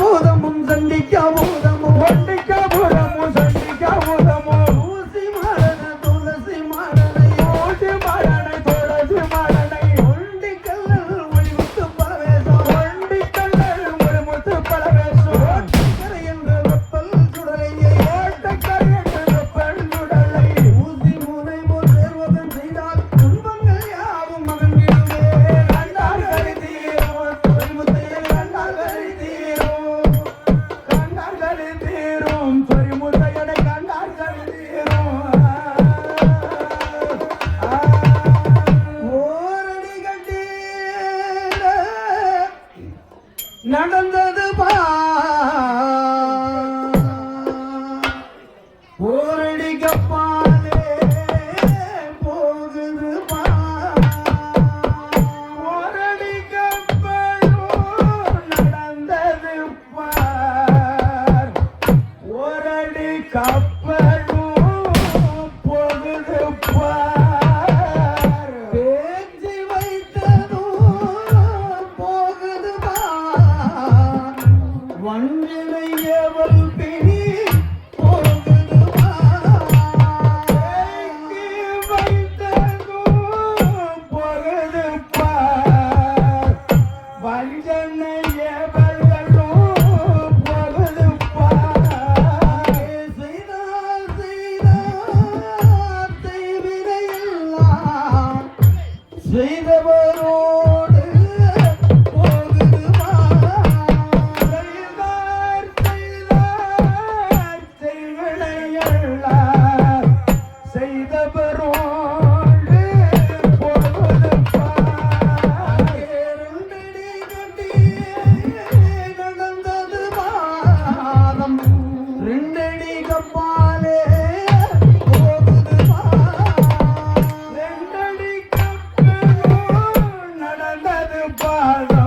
பூதமும் சண்டிக்கா பூதமும் ஒண்டிக்கா பூதமும் சண்டிக்கா பூதமும் ஊசி மாடன துளசி மாடனை ஊசி மாடனை துளசி மாடனை ஒண்டி கல்லல் ஒளிமுத்து பலவேசம் ஒண்டி கல்லல் ஒளிமுத்து பலவேசம் ஓட்டக்கரை என்ற வெப்பல் சுடலையே ஓட்டக்கரை வந்தனைய ரெண்டடி கப்பாலே நடந்தது பாத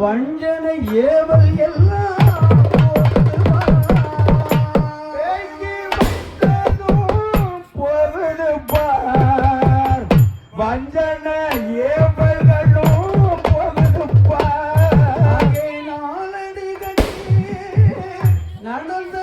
வஞ்சனை ஏவல் எல்லாம் வஞ்சன ஏவல்களும் பொதுப்பார் நாளடி நடந்த